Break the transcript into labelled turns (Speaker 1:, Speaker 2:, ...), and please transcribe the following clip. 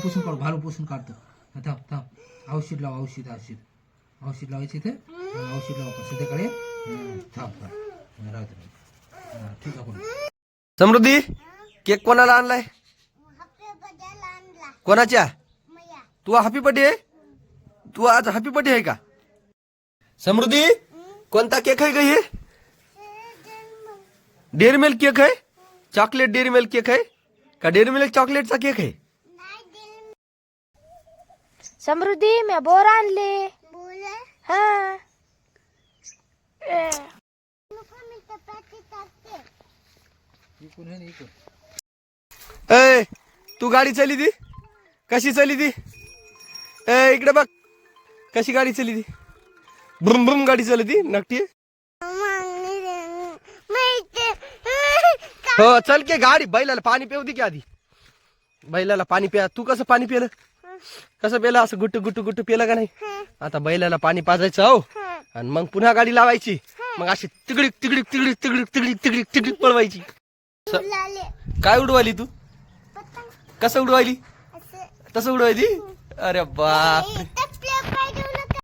Speaker 1: पुसून काढू भालू पुसून काढतो. हा, थांब थांब. औषध लाव औषध औषध. औषध लावायचं इथे? औषध लाव सध्याकडे थांब थांब. हा, ठीक आहे आपण.
Speaker 2: समृद्धी केक कोणाला आणलाय? कोणाच्या? तू हॅपी बर्थडे आहे? तू आज हॅपी बर्थडे आहे का? समृद्धी कोणता केक आहे का हे? डेअरी मिल्क केक आहे? चॉकलेट डेअरी मिल्क केक आहे? का डेअरी मिल्क चॉकलेटचा केक आहे?
Speaker 3: समृद्धी मी बोर आणले. हा.
Speaker 2: ए. तू गाडी चाली ती? कशी चाली ती? ए इकडे बघ. कशी गाडी चाली ती? ब्रुम ब्रुम गाडी चालती नक्की हो चल के गाडी. बैलाला पाणी पिऊ दे की आधी. बैलाला पाणी प्या. तू कसं पाणी पिलं? कसं पिलं असं गुट्टू गुट्टू गुट्टू पिलं का नाही? आता बैलाला पाणी पाजायचं हो. आणि मग पुन्हा गाडी लावायची. मग अशी तिकडीक तिकडीक तिकडीक तिकडीक तिकडीक तिकडीक तिकडीक पळवायची. काय उडवायली तू? कसं उडवायली? तसं उडवायली अरे बाप